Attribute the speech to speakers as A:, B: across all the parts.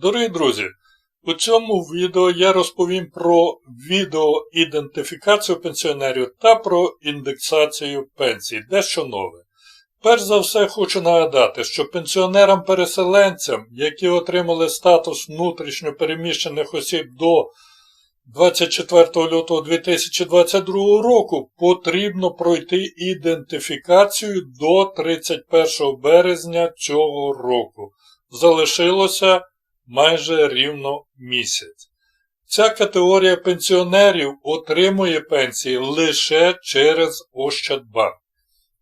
A: Дорогі друзі, у цьому відео я розповім про відеоідентифікацію пенсіонерів та про індексацію пенсій, дещо нове. Перш за все хочу нагадати, що пенсіонерам-переселенцям, які отримали статус внутрішньо переміщених осіб до 24 лютого 2022 року, потрібно пройти ідентифікацію до 31 березня цього року. Залишилося майже рівно місяць. Ця категорія пенсіонерів отримує пенсії лише через Ощадбанк.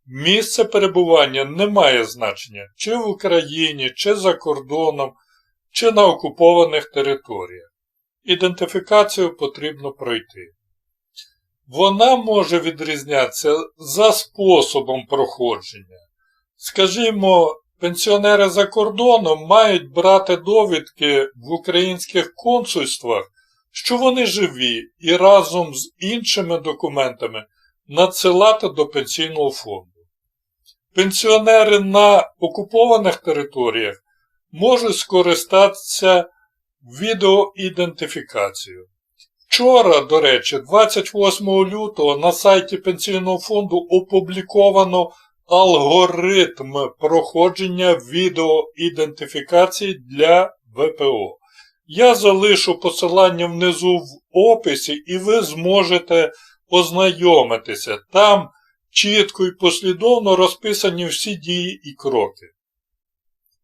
A: Місце перебування не має значення чи в Україні, чи за кордоном, чи на окупованих територіях. Ідентифікацію потрібно пройти. Вона може відрізнятися за способом проходження. Скажімо, Пенсіонери за кордоном мають брати довідки в українських консульствах, що вони живі, і разом з іншими документами надсилати до пенсійного фонду. Пенсіонери на окупованих територіях можуть скористатися відеоідентифікацією. Вчора, до речі, 28 лютого на сайті Пенсійного фонду опубліковано алгоритм проходження відеоідентифікації для ВПО. Я залишу посилання внизу в описі, і ви зможете ознайомитися. Там чітко і послідовно розписані всі дії і кроки.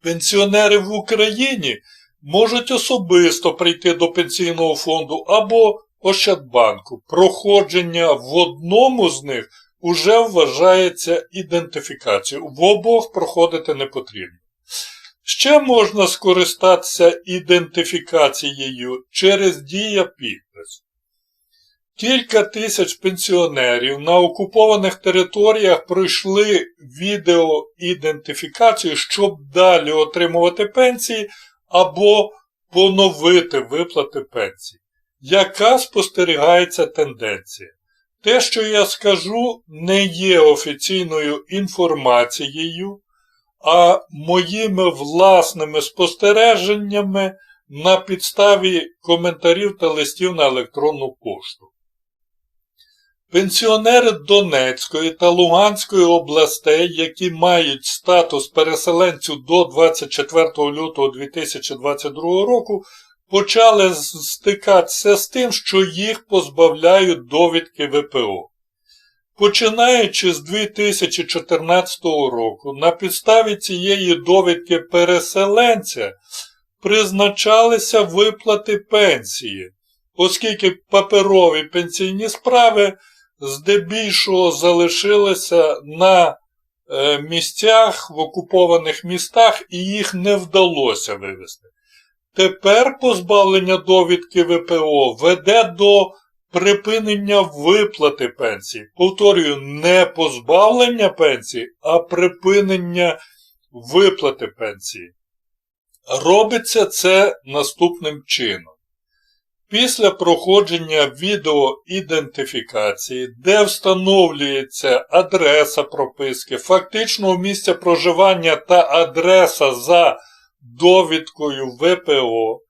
A: Пенсіонери в Україні можуть особисто прийти до пенсійного фонду або Ощадбанку. Проходження в одному з них уже вважається ідентифікацією. В обох проходити не потрібно. Ще можна скористатися ідентифікацією через дія підпис. Кілька тисяч пенсіонерів на окупованих територіях пройшли відеоідентифікацію, щоб далі отримувати пенсії або поновити виплати пенсії. Яка спостерігається тенденція? Те, що я скажу, не є офіційною інформацією, а моїми власними спостереженнями на підставі коментарів та листів на електронну пошту. Пенсіонери Донецької та Луганської областей, які мають статус переселенців до 24 лютого 2022 року, почали стикатися з тим, що їх позбавляють довідки ВПО. Починаючи з 2014 року, на підставі цієї довідки переселенця призначалися виплати пенсії, оскільки паперові пенсійні справи здебільшого залишилися на е, місцях в окупованих містах і їх не вдалося вивезти. Тепер позбавлення довідки ВПО веде до припинення виплати пенсії. Повторюю, не позбавлення пенсії, а припинення виплати пенсії. Робиться це наступним чином. Після проходження відеоідентифікації, де встановлюється адреса прописки, фактичного місця проживання та адреса за довідкою ВПО,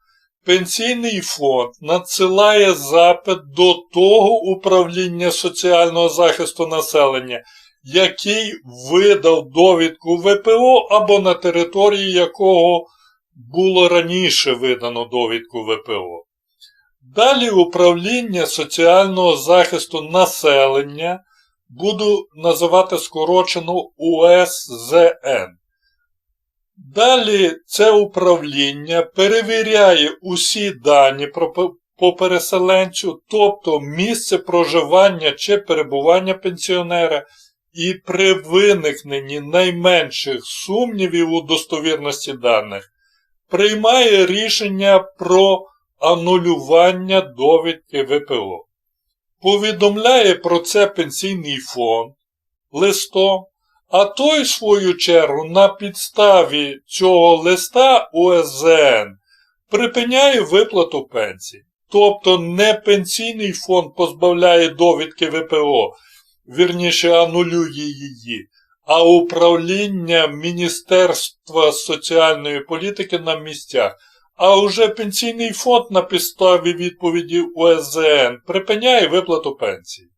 A: Пенсійний фонд надсилає запит до того управління соціального захисту населення, який видав довідку ВПО або на території якого було раніше видано довідку ВПО. Далі управління соціального захисту населення буду називати скорочено УСЗН. Далі це управління перевіряє усі дані по переселенцю, тобто місце проживання чи перебування пенсіонера, і при виникненні найменших сумнівів у достовірності даних приймає рішення про анулювання довідки ВПО. Повідомляє про це пенсійний фонд листом а той, в свою чергу, на підставі цього листа УСЗН припиняє виплату пенсії. Тобто не пенсійний фонд позбавляє довідки ВПО, вірніше анулює її, а управління Міністерства соціальної політики на місцях а уже пенсійний фонд на підставі відповіді УСЗН припиняє виплату пенсії.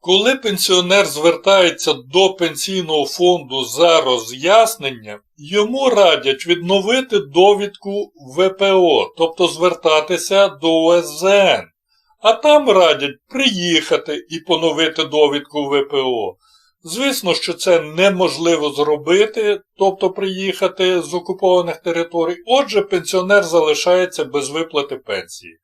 A: Коли пенсіонер звертається до пенсійного фонду за роз'ясненням, йому радять відновити довідку ВПО, тобто звертатися до ОСЗН, а там радять приїхати і поновити довідку ВПО. Звісно, що це неможливо зробити, тобто приїхати з окупованих територій, отже, пенсіонер залишається без виплати пенсії.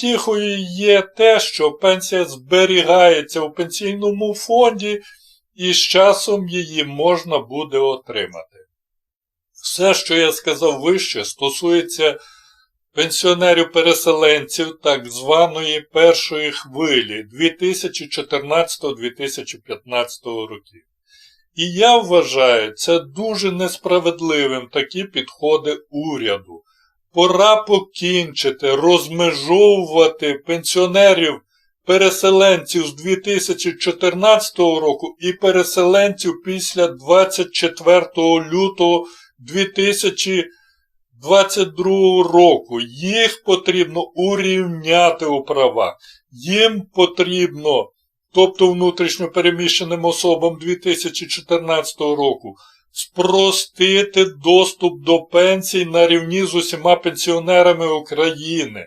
A: Втіхою є те, що пенсія зберігається у пенсійному фонді і з часом її можна буде отримати. Все, що я сказав вище, стосується пенсіонерів-переселенців так званої першої хвилі 2014-2015 років. І я вважаю це дуже несправедливим такі підходи уряду. Пора покінчити, розмежовувати пенсіонерів переселенців з 2014 року і переселенців після 24 лютого 2022 року. Їх потрібно урівняти у правах. Їм потрібно, тобто внутрішньо переміщеним особам 2014 року, спростити доступ до пенсій на рівні з усіма пенсіонерами України,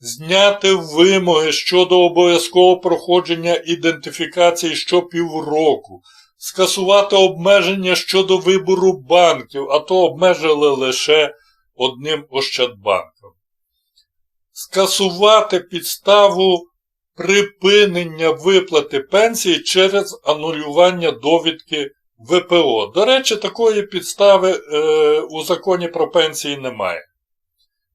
A: зняти вимоги щодо обов'язкового проходження ідентифікації щопівроку, скасувати обмеження щодо вибору банків, а то обмежили лише одним Ощадбанком. Скасувати підставу припинення виплати пенсії через анулювання довідки ВПО. До речі, такої підстави е, у законі про пенсії немає.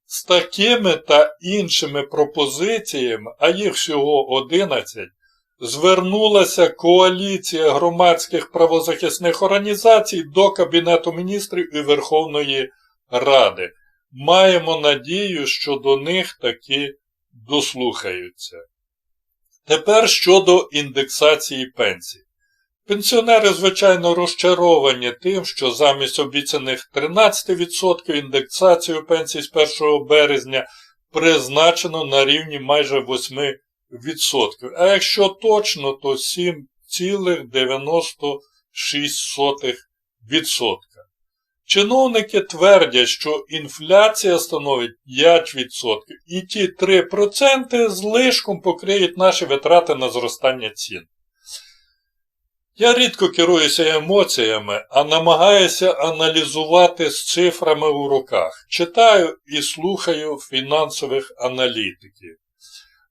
A: З такими та іншими пропозиціями, а їх всього 11, звернулася коаліція громадських правозахисних організацій до Кабінету міністрів і Верховної Ради. Маємо надію, що до них таки дослухаються. Тепер щодо індексації пенсій. Пенсіонери, звичайно, розчаровані тим, що замість обіцяних 13% індексацію пенсій з 1 березня призначено на рівні майже 8%. А якщо точно, то 7,96%. Чиновники твердять, що інфляція становить 5% і ті 3% злишком покриють наші витрати на зростання цін. Я рідко керуюся емоціями, а намагаюся аналізувати з цифрами у руках. Читаю і слухаю фінансових аналітиків.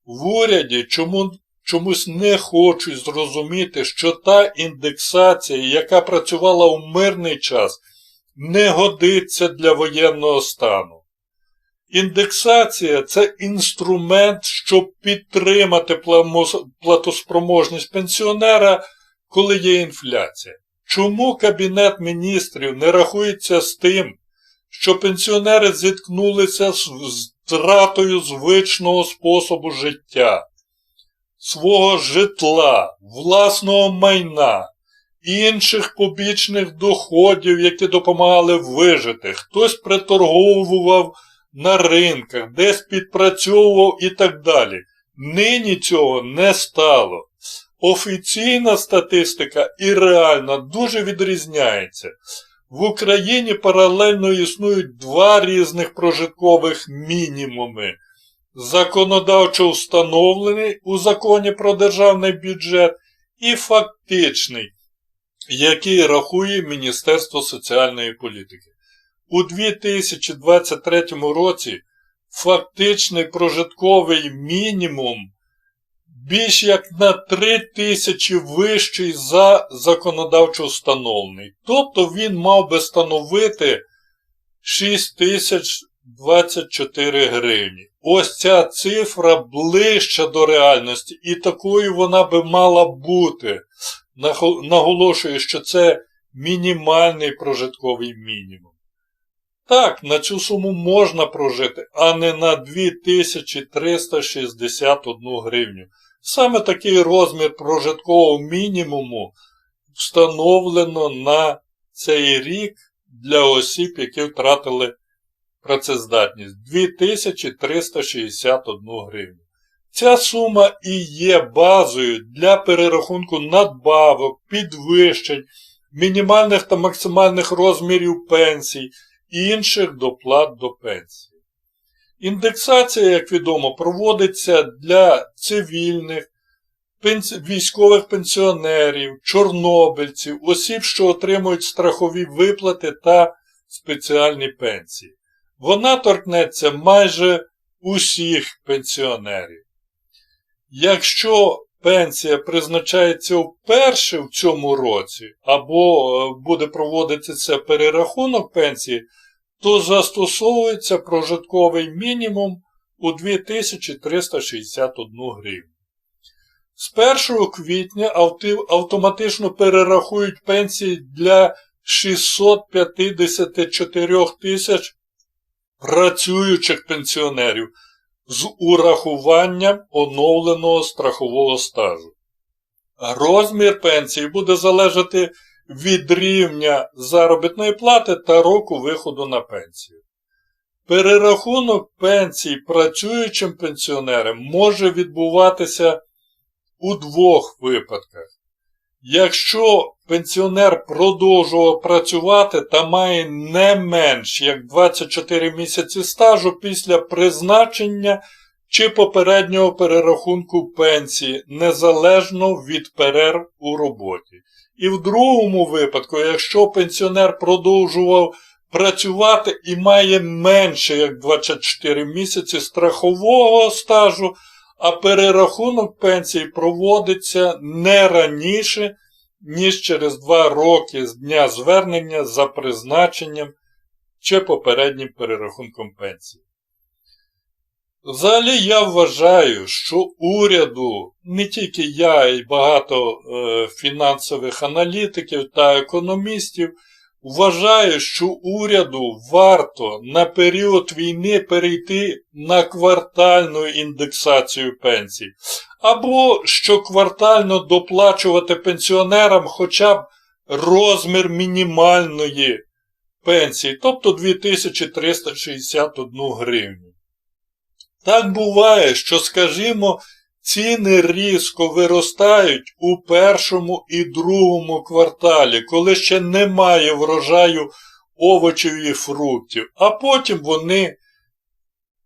A: В уряді чому, чомусь не хочуть зрозуміти, що та індексація, яка працювала у мирний час, не годиться для воєнного стану. Індексація це інструмент, щоб підтримати платоспроможність пенсіонера коли є інфляція. Чому Кабінет міністрів не рахується з тим, що пенсіонери зіткнулися з втратою звичного способу життя, свого житла, власного майна, інших побічних доходів, які допомагали вижити, хтось приторговував на ринках, десь підпрацьовував і так далі. Нині цього не стало. Офіційна статистика і реальна дуже відрізняється. В Україні паралельно існують два різних прожиткових мінімуми. Законодавчо встановлений у законі про державний бюджет і фактичний, який рахує Міністерство соціальної політики. У 2023 році фактичний прожитковий мінімум більш як на 3 тисячі вищий за законодавчо встановлений. Тобто він мав би становити 6024 гривні. Ось ця цифра ближча до реальності, і такою вона би мала бути. Наголошую, що це мінімальний прожитковий мінімум. Так, на цю суму можна прожити, а не на 2361 гривню. Саме такий розмір прожиткового мінімуму встановлено на цей рік для осіб, які втратили працездатність 2361 гривню. Ця сума і є базою для перерахунку надбавок, підвищень, мінімальних та максимальних розмірів пенсій і інших доплат до пенсії. Індексація, як відомо, проводиться для цивільних, військових пенсіонерів, чорнобильців, осіб, що отримують страхові виплати та спеціальні пенсії. Вона торкнеться майже усіх пенсіонерів. Якщо пенсія призначається вперше в цьому році, або е, буде проводитися перерахунок пенсії, то застосовується прожитковий мінімум у 2361 гривню. З 1 квітня автоматично перерахують пенсії для 654 тисяч працюючих пенсіонерів з урахуванням оновленого страхового стажу. Розмір пенсії буде залежати від рівня заробітної плати та року виходу на пенсію. Перерахунок пенсій працюючим пенсіонерам може відбуватися у двох випадках. Якщо пенсіонер продовжував працювати та має не менш як 24 місяці стажу після призначення чи попереднього перерахунку пенсії, незалежно від перерв у роботі. І в другому випадку, якщо пенсіонер продовжував працювати і має менше як 24 місяці страхового стажу, а перерахунок пенсії проводиться не раніше, ніж через 2 роки з дня звернення за призначенням чи попереднім перерахунком пенсії. Взагалі я вважаю, що уряду, не тільки я, і багато е, фінансових аналітиків та економістів, вважаю, що уряду варто на період війни перейти на квартальну індексацію пенсій, або щоквартально доплачувати пенсіонерам хоча б розмір мінімальної пенсії, тобто 2361 гривню. Так буває, що, скажімо, ціни різко виростають у першому і другому кварталі, коли ще немає врожаю овочів і фруктів, а потім вони,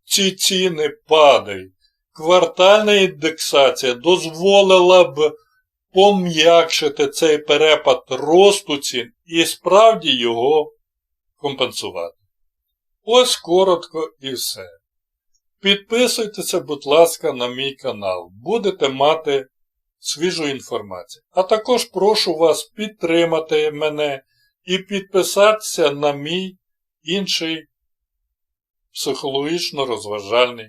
A: ці ціни падають. Квартальна індексація дозволила б пом'якшити цей перепад росту цін і справді його компенсувати. Ось коротко і все. Підписуйтеся, будь ласка, на мій канал. Будете мати свіжу інформацію. А також прошу вас підтримати мене і підписатися на мій інший психологічно-розважальний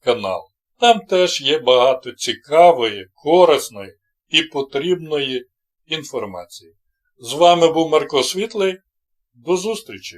A: канал. Там теж є багато цікавої, корисної і потрібної інформації. З вами був Марко Світлий. До зустрічі!